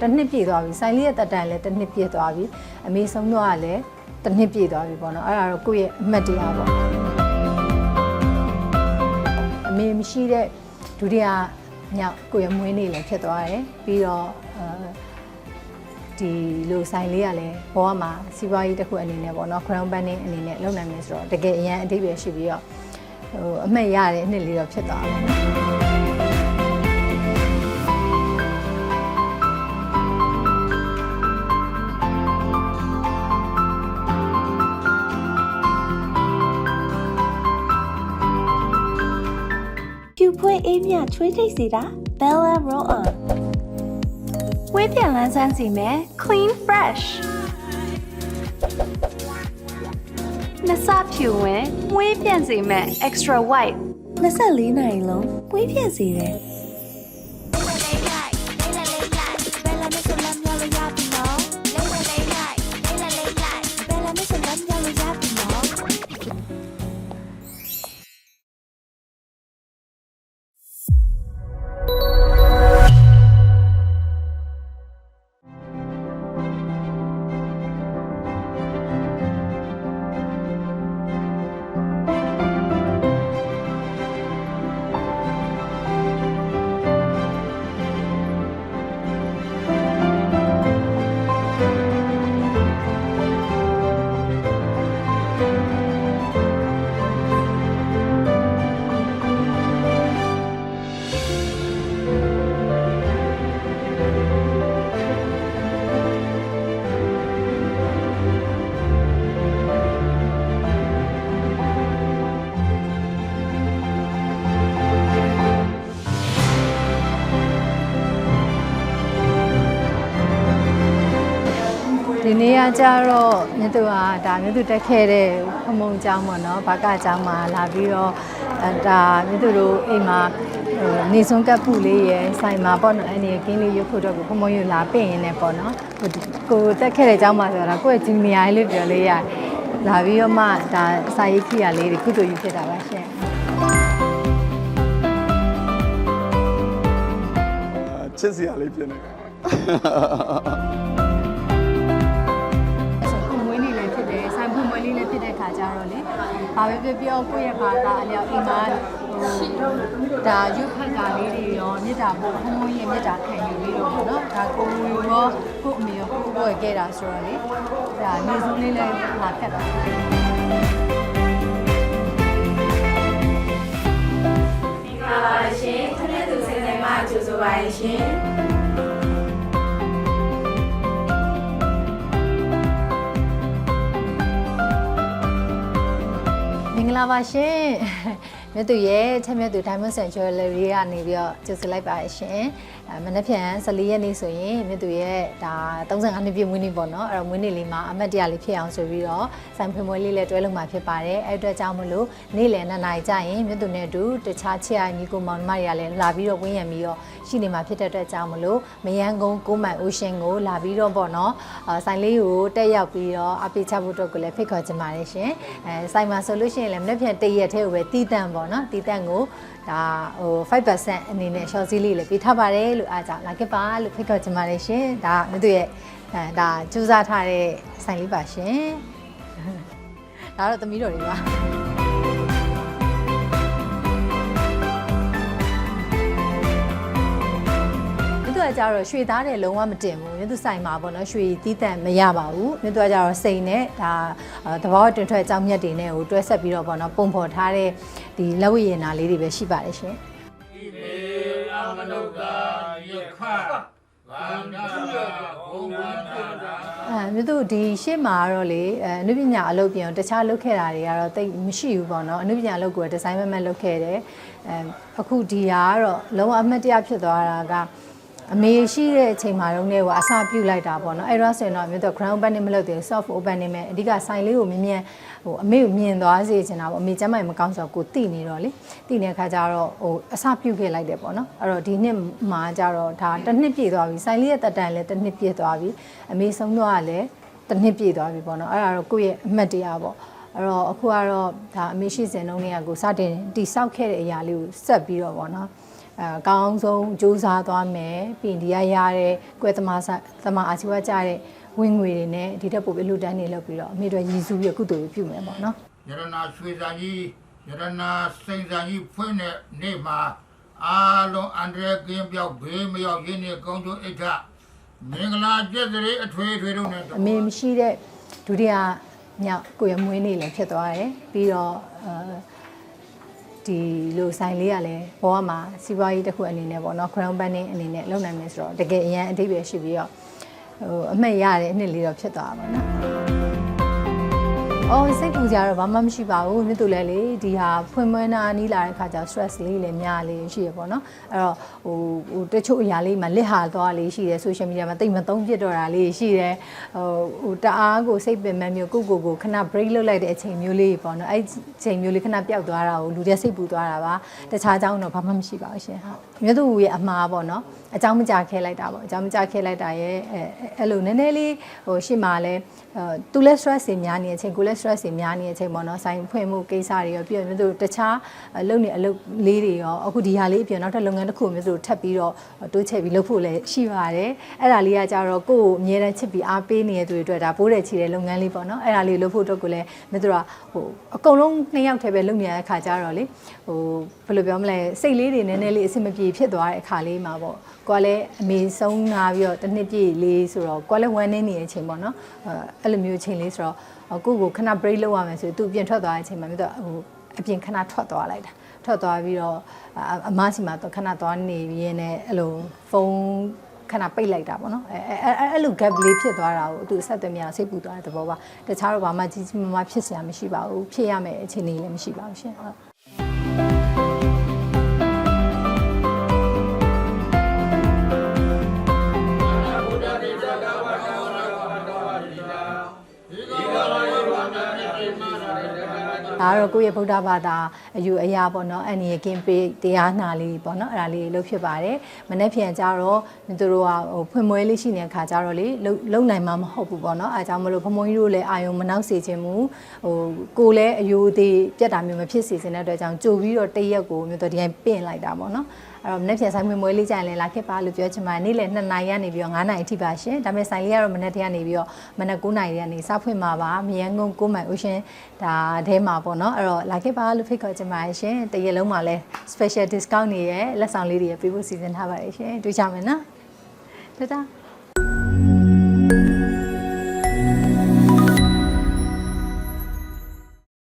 တစ်နှစ်ပြည့်သွားပြီဆိုင်လေးရဲ့တက်တန်လည်းတစ်နှစ်ပြည့်သွားပြီအမေဆုံးတော့ကလည်းတစ်နှစ်ပြည့်သွားပြီပေါ့နော်အဲ့ဒါတော့ကိုယ့်ရဲ့အမှတ်တရပေါ့အမေမရှိတဲ့ဒုတိယမြောက်ကိုယ့်ရဲ့မွေးနေ့လည်းဖြစ်သွားတယ်ပြီးတော့အဲဒီလိုဆိုင်လေးကလည်းဘဝမှာစီးပွားရေးတစ်ခုအနေနဲ့ပေါ့နော် crown banding အနေနဲ့လုပ်နိုင်မယ်ဆိုတော့တကယ်အရန်အဓိပ္ပာယ်ရှိပြီးတော့ဟိုအမှတ်ရတဲ့အနှစ်လေးတော့ဖြစ်သွားတယ် ဖြူဖွေးအေးမြချွေးထိတ်စီတာ Bella Roll On ဝေးပြန်လန်းဆန်းစီမယ် Clean Fresh နစဖြူဝင်ဝေးပြန်စီမယ် Extra White 24နိုင်လုံးဝေးပြန်စီတယ် ဒီနေ့ကကြတော့မြတ်သူကဒါမြတ်သူတက်ခဲ့တဲ့ဖမုံကျောင်းပေါ့နော်ဘာကကျောင်းမှာလာပြီးတော့အဲဒါမြတ်သူတို့အိမ်မှာဟိုနေဆုံးကပ်ပူလေးရယ်ဆိုင်မှာပေါ့နော်အနေကင်းလေးရုပ်ဖို့တော့ကိုဖမုံယူလာပင့်ရင်းနဲ့ပေါ့နော်ဟိုကိုတက်ခဲ့တဲ့ကျောင်းမှာဆိုတာကိုယ့်ရဲ့ဂျူနီယာလေးပြောလေးရလာပြီးတော့မှဒါစာရေးခိရလေးတွေကုသိုလ်ယူဖြစ်တာပါရှင်ချစ်စရာလေးဖြစ်နေတယ် ကျတော့လေဘာပဲပြောပြောကိုယ့်ရဲ့ဘာသာအလျောက်အိမ်မှာဟိုဒါရုပ်ဖတ်တာလေးတွေရောမေတ္တာပို့ဘုံဘုံရဲ့မေတ္တာခံယူပြီးတော့ပေါ့နော်ဒါကိုယ်ရောကိုယ့်အမေရောကိုယ့်ကိုယ်ခဲ့တာဆိုတော့လေဒါနေစုံလေးလည်းလာဖြတ်တာမင်္ဂလာပါရှင်ခနဲ့သူစိတ်ဆိုင်မှာကြိုဆိုပါရှင် လာပါရှင်မြတ်သူရဲ့ချက်မြတ်သူ Diamond Sanctuary ကနေပြီးတော့ကျေးဇူးလိုက်ပါရှင်အဲ မနေ့ဖြန်14ရက်နေ့ဆိုရင်မြတ်သူရဲ့ဒါ35နှစ်ပြည့်မွေးနေ့ပေါ့နော်အဲ့တော့မွေးနေ့လေးမှာအမတ်တရလေးဖြစ်အောင်ဆိုပြီးတော့ဆိုင်ဖွင့်ပွဲလေးလည်းတွဲလုပ်မှာဖြစ်ပါတယ်အဲ့အတွက်ကြောင့်မလို့နေ့လယ်နှစ်နာရီကျရင်မြတ်သူနဲ့အတူတခြားချစ်ရညီကိုမောင်နှမတွေကလည်းလာပြီးတော့ဝင်းရံပြီးတော့ရှိနေမှာဖြစ်တဲ့အတွက်ကြောင့်မလို့မယန်းကုန်းကိုမိုင်အိုရှင်ကိုလာပြီးတော့ပေါ့နော်အာဆိုင်လေးကိုတက်ရောက်ပြီးတော့အပိချဖို့အတွက်ကိုလည်းဖိတ်ခေါ်ချင်ပါတယ်ရှင်အဲဆိုင်မှာဆိုလို့ရှိရင်လည်းမနေ့ဖြန်တရက်ထဲကိုပဲတီးတန့်ပေါ့နော်တီးတန့်ကို ဒါဟို5%အနေနဲ့ short စည်းလေးလည်းပေးထားပါတယ်လို့အားကြောင့်လာခဲ့ပါလို့ဖိတ်ခေါ်ချင်ပါတယ်ရှင်ဒါမြတ်သူရဲ့အဲဒါစူးစမ်းထားတဲ့ဆိုင်လေးပါရှင်ဒါတော့သမီးတော်တွေပါ ကကြတော့ရွှေသားတယ်လုံးဝမတင်ဘူးမြတ်သူဆိုင်မှာပေါ့နော်ရွှေတီးတန့်မရပါဘူးမြတ်သူကကြတော့စိန်နဲ့ဒါအာသဘောတွင်ထွက်အကြောင်းမြတ်တွေနဲ့ကိုတွဲဆက်ပြီးတော့ပေါ့နော်ပုံဖော်ထားတဲ့ဒီလက်ဝိရနာလေးတွေပဲရှိပါတယ်ရှင်မနုဿာယခဗန္ဒာဘုံဝန္ဒာအဲမြတ်သူဒီရှေ့မှာကတော့လေအဲအနုပညာအလုပ်ပြင်တခြားလုပ်ခဲ့တာတွေကတော့တိတ်မရှိဘူးပေါ့နော်အနုပညာအလုပ်ကိုဒီဇိုင်းမမတ်လုပ်ခဲ့တယ်အဲအခုဒီဟာကတော့လုံးဝအမှတ်တရဖြစ်သွားတာက အမေရှိတဲ့အချိန်မှာတော့ねဟိုအစာပြုတ်လိုက်တာပေါ့နော်အဲ့တော့ဆိုရင်တော့မြို့တော့ ground open မလုပ်သေးဘူး soft open နေမယ်အဓိကဆိုင်လေးကိုမြင်မြင်ဟိုအမေကိုမြင်သွားစေချင်တာပေါ့အမေကျမ်းမိုင်မကောင်းဆိုတော့ကိုတိနေတော့လေတိနေတဲ့ခါကျတော့ဟိုအစာပြုတ်ခဲ့လိုက်တယ်ပေါ့နော်အဲ့တော့ဒီနှစ်မှာကျတော့ဒါတစ်နှစ်ပြည့်သွားပြီဆိုင်လေးရဲ့တက်တန်လည်းတစ်နှစ်ပြည့်သွားပြီအမေဆုံးတော့ကလည်းတစ်နှစ်ပြည့်သွားပြီပေါ့နော်အဲ့ဒါတော့ကိုယ့်ရဲ့အမှတ်တရပေါ့အဲ့တော့အခုကတော့ဒါအမေရှိစင်လုံးလေးကကိုစတင်တိဆောက်ခဲ့တဲ့အရာလေးကိုဆက်ပြီးတော့ပေါ့နော် အဲကောင်းဆုံးစူးစမ်းသွားမယ်ပြီးရင်ဒီကရတဲ့ကွဲသမားစသမားအာချီဝကြတဲ့ဝင်ငွေတွေနဲ့ဒီတက်ပို့ပြီးလူတန်းနေလောက်ပြီးတော့အမေတို့ရည်စူးပြီးကုသိုလ်ပြုမယ်ပေါ့နော်ရတနာရွှေစာကြီးရတနာစိန်စာကြီးဖွင့်တဲ့နေ့မှာအားလုံးအန္တရာယ်ကင်းပြောက်ဘေးမရောက်ရင်းနေကောင်းကျိုးအိဋ္ဌမင်္ဂလာကျက်စရိအထွေထွေတို့နဲ့အမေမရှိတဲ့ဒုတိယမြောက်ကိုရမွေးနေ့လည်းဖြစ်သွားတယ်ပြီးတော့အဲ ဒီလိုဆိုင်လေးကလည်းဘောကမှာစီးပွားရေးတစ်ခုအနေနဲ့ပေါ့နော် crown banning အနေနဲ့လုပ်နိုင်မယ်ဆိုတော့တကယ်အရန်အတိတ်ပဲရှိပြီးတော့ဟိုအမှတ်ရတဲ့အနှစ်လေးတော့ဖြစ်သွားတာပါနော် အော်စိတ်ပူကြတော့ဘာမှမရှိပါဘူးမြစ်သူလည်းလေဒီဟာဖွင့်မွန်းနာနီးလာတဲ့ခါကျ stress လေးလည်းများလေးရှိရပေါ့နော်အဲ့တော့ဟိုဟိုတချို့အရာလေးမှာလစ်ဟာသွားလေးရှိတယ် social media မှာတိတ်မသုံးပြစ်တော့တာလေးရှိတယ်ဟိုဟိုတအားကိုစိတ်ပင်ပန်းမျိုးကိုကိုကိုခဏ break လုပ်လိုက်တဲ့အချိန်မျိုးလေးပေါ့နော်အဲ့အချိန်မျိုးလေးခဏပျောက်သွားတာကိုလူတွေစိတ်ပူသွားတာပါတခြားအကြောင်းတော့ဘာမှမရှိပါဘူးရှင်ဟုတ်မြတ်သူရဲ့အမှားပေါ့နော်အကြောင်းမကြခဲလိုက်တာပေါ့အကြောင်းမကြခဲလိုက်တာရဲ့အဲအဲ့လိုနည်းနည်းလေးဟိုရှေ့မှာလဲသူလဲ stress တွေများနေတဲ့အချိန်ကိုလဲ stress တွေများနေတဲ့အချိန်ပေါ့နော်ဆိုင်ဖွင့်မှုကိစ္စတွေရောပြီးတော့မြတ်သူတခြားလုပ်နေအလုပ်လေးတွေရောအခုဒီဟာလေးအပြင်နောက်ထပ်လုပ်ငန်းတစ်ခုမြတ်သူထပ်ပြီးတော့တိုးချဲ့ပြီးလုပ်ဖို့လည်းရှိပါတယ်အဲ့ဒါလေးကကြတော့ကိုယ့်ကိုအမြဲတမ်းချစ်ပြီးအားပေးနေတဲ့သူတွေအတွက်ဒါပိုးတယ်ချီတဲ့လုပ်ငန်းလေးပေါ့နော်အဲ့ဒါလေးလုပ်ဖို့အတွက်ကိုလည်းမြတ်သူကဟိုအကုန်လုံးနှစ်ယောက်တည်းပဲလုပ်နေရတဲ့ခါကြတော့လေဟိုဘယ်လိုပြောမလဲစိတ်လေးတွေနည်းနည်းလေးအဆင်မပြေဖြစ်သွားတဲ့အခါလေးမှာပေါ့ကိုကလည်းအမေဆုံးလာပြီးတော့တစ်နှစ်ပြည့်လေးဆိုတော့ကိုကလည်းဝမ်းနေနေတဲ့အချိန်ပေါ့နော်အဲ့လိုမျိုးအချိန်လေးဆိုတော့ ကိုကိုခဏ break လုပ်ရမယ်ဆိုသူပြင်ထွက်သွားတဲ့အချိန်မှာမြတ်သူဟိုအပြင်ခဏထွက်သွားလိုက်တာထွက်သွားပြီးတော့အမစီမှာတော့ခဏသွားနေပြီးရင်းနဲ့အဲ့လိုဖုန်းခဏပိတ်လိုက်တာပေါ့နော်အဲအဲအဲ့လို gap လေးဖြစ်သွားတာကိုသူဆက်သွယ်မြစိတ်ပူသွားတဲ့သဘောပါတခြားတော့ဘာမှကြီးကြီးမားမားဖြစ်စရာမရှိပါဘူးဖြစ်ရမယ့်အခြေအနေလည်းမရှိပါဘူးရှင်ဟုတ် ဒါကတော့ကိုယ့်ရဲ့ဗုဒ္ဓဘာသာအယူအရာပေါ့နော်အန်ဒီကင်းပေးတရားနာလေးပေါ့နော်အဲ့ဒါလေးလုပ်ဖြစ်ပါတယ်မနေ့ပြန်ကြတော့သူတို့ကဟိုဖွင့်မွဲလေးရှိနေတဲ့ခါကြတော့လေလုံနိုင်မှာမဟုတ်ဘူးပေါ့နော်အဲဒါကြောင့်မလို့ဖမုံကြီးတို့လည်းအာယုံမနှောက်စေခြင်းမူဟိုကိုလည်းအယူသေးပြတ်တာမျိုးမဖြစ်စေချင်တဲ့အတွက်ကြောင့်ကြိုပြီးတော့တရက်ကိုမျိုးတော့ဒီတိုင်းပင့်လိုက်တာပေါ့နော်အဲ့တော့မနေ့ပြန်ဆိုင်မွေးမွေးလေးကြရင်လည်းလာခဲ့ပါလို့ပြောချင်ပါတယ်နေ့လယ်2နာရီကနေပြီးတော့9နာရီအထိပါရှင်ဒါပေမဲ့ဆိုင်လေးကတော့မနေ့တည်းကနေပြီးတော့မနေ့9နာရီကနေစဖွင့်မှာပါမြရန်ကုန်9မိုင် ocean ဒါအဲမှာပေါ့နော်အဲ့တော့လာခဲ့ပါလို့ဖိတ်ခေါ်ချင်ပါတယ်ရှင်တရက်လုံးမှာလည်း special discount တွေရဲ့လက်ဆောင်လေးတွေပေးဖို့စီစဉ်ထားပါတယ်ရှင်တွေ့ကြမယ်နော်တတာ